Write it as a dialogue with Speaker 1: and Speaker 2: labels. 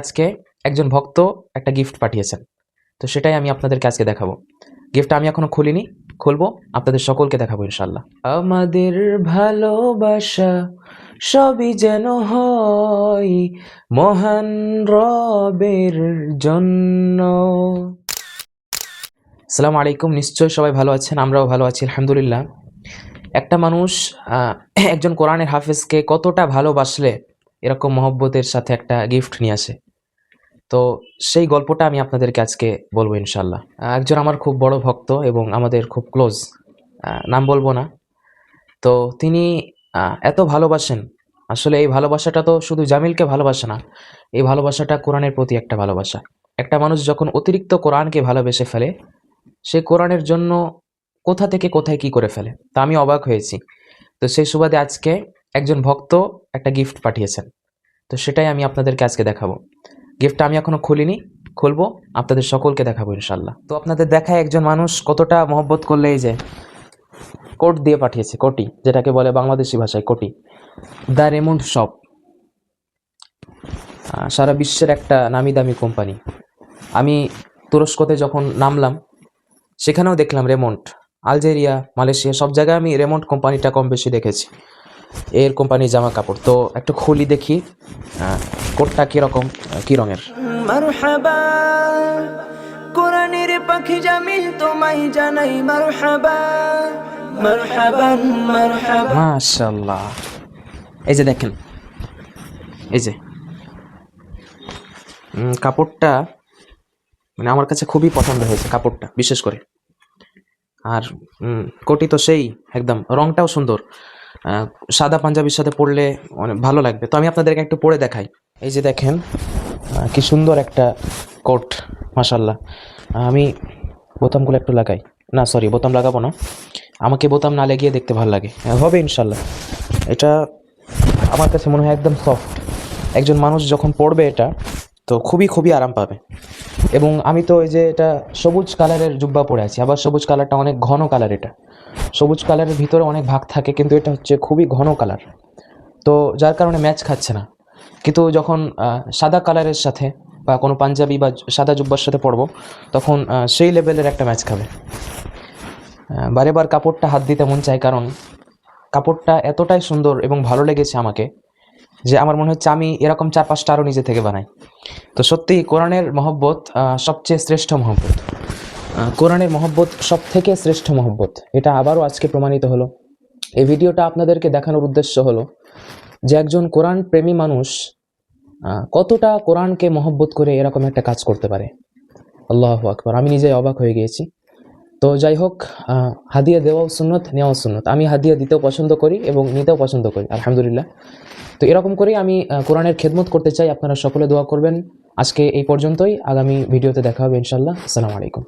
Speaker 1: আজকে একজন ভক্ত একটা গিফট পাঠিয়েছেন। তো সেটাই আমি আপনাদেরকে আজকে দেখাবো। গিফটটা আমি এখনও খুলিনি খুলবো আপনাদের সকলকে দেখাবো ইনশাল্লাহ আমাদের ভালোবাসা সবই যেন হয় মহান রবের জন্য। আসসালামু আলাইকুম নিশ্চয়ই সবাই ভালো আছেন আমরাও ভালো আছি আলহামদুলিল্লাহ। একটা মানুষ একজন কোরআনের হাফেজকে কতটা ভালোবাসলে এরকম মহব্বতের সাথে একটা গিফট নিয়ে আসে। তো সেই গল্পটা আমি আপনাদেরকে আজকে বলব ইনশাল্লাহ একজন আমার খুব বড় ভক্ত এবং আমাদের খুব ক্লোজ নাম বলব না। তো তিনি এত ভালোবাসেন। আসলে এই ভালোবাসাটা তো শুধু জামিলকে ভালোবাসে না, এই ভালোবাসাটা কোরআনের প্রতি একটা ভালোবাসা। একটা মানুষ যখন অতিরিক্ত কোরআনকে ভালোবেসে ফেলে, সে কোরআনের জন্য কোথা থেকে কোথায় কি করে ফেলে, তা আমি অবাক হয়েছি। তো সেই সুবাদে আজকে একজন ভক্ত একটা গিফট পাঠিয়েছেন। তো সেটাই আমি আপনাদেরকে আজকে দেখাবো। গিফটটা আমি এখনও খুলিনি, খুলবো, আপনাদের সকলকে দেখাবো ইনশাল্লাহ তো আপনাদের দেখায় একজন মানুষ কতটা মহব্বত করলে এই যে কোট দিয়ে পাঠিয়েছে, কোটি, যেটাকে বলে বাংলাদেশি ভাষায় কোটি। The Raymond shop. সারা বিশ্বের একটা নামি দামি কোম্পানি। আমি তুরস্কতে যখন নামলাম, সেখানেও দেখলাম রেমন্ট আলজেরিয়া, মালয়েশিয়া, সব জায়গায় আমি রেমন্ট কোম্পানিটা কম বেশি দেখেছি। এর কোম্পানির জামা কাপড় তো একটু খুলি দেখি কোটটা কীরকম কী রঙের?
Speaker 2: কোরআনের পাখি জামিল তোমায় জানাই মারহাবা মারহাবান মারহাবা।
Speaker 1: এই যে দেখেন এই যে। কাপড়টা মানে আমার কাছে খুবই পছন্দ হয়েছে কাপড়টা বিশেষ করে। আর কোটি তো সেই একদম রংটাও সুন্দর। সাদা পাঞ্জাবির সাথে পরলে অনেক ভালো লাগবে। তো আমি আপনাদেরকে একটু পরে দেখাই। এই যে দেখেন কি সুন্দর একটা কোট মাশাল্লাহ আমি বোতামগুলো একটু লাগাই। না সরি বোতাম লাগাবো না। আমাকে বোতাম না লাগিয়ে দেখতে ভালো লাগে। হবে ইনশাল্লাহ এটা আমার কাছে মনে হয় একদম সফট একজন মানুষ যখন পড়বে এটা, তো খুবই খুবই আরাম পাবে। এবং আমি তো এই যে এটা সবুজ কালারের জুব্বা পরে আছি। আবার সবুজ কালারটা অনেক ঘন কালার এটা। সবুজ কালারের ভিতরে অনেক ভাগ থাকে কিন্তু এটা হচ্ছে খুবই ঘন কালার। তো যার কারণে ম্যাচ খাচ্ছে না। কিন্তু যখন সাদা কালারের সাথে বা কোনো পাঞ্জাবি বা সাদা জুব্বার সাথে পরবো তখন সেই লেভেলের একটা ম্যাচ খাবে। আহ, বারে বার কাপড়টা হাত দিতে মন চায় কারণ কাপড়টা এতটাই সুন্দর এবং ভালো লেগেছে আমাকে যে আমার মনে হচ্ছে আমি এরকম চার পাঁচটা আরও নিজে থেকে বানাই। তো সত্যি কোরআনের মহব্বত সবচেয়ে শ্রেষ্ঠ মহব্বত। কোরআনের মহব্বত সব থেকে শ্রেষ্ঠ মহব্বত। এটা আবারও আজকে প্রমাণিত হলো। এই ভিডিওটা আপনাদেরকে দেখানোর উদ্দেশ্য হলো যে একজন কোরআন প্রেমী মানুষ কতটা কোরআনকে মহব্বত করে এরকম একটা কাজ করতে পারে। আল্লাহ আকবর, আমি নিজেই অবাক হয়ে গিয়েছি। তো যাই হোক হাদিয়া দেওয়াও সুন্নত, নেওয়াও সুন্নত। আমি হাদিয়া দিতেও পছন্দ করি এবং নিতেও পছন্দ করি, আলহামদুলিল্লাহ। তো এরকম করেই আমি কোরআনের খেদমত করতে চাই। আপনারা সকলে দোয়া করবেন। আজকে এই পর্যন্তই। আগামী ভিডিওতে দেখা হবে ইনশাল্লাহ আসসালামু আলাইকুম।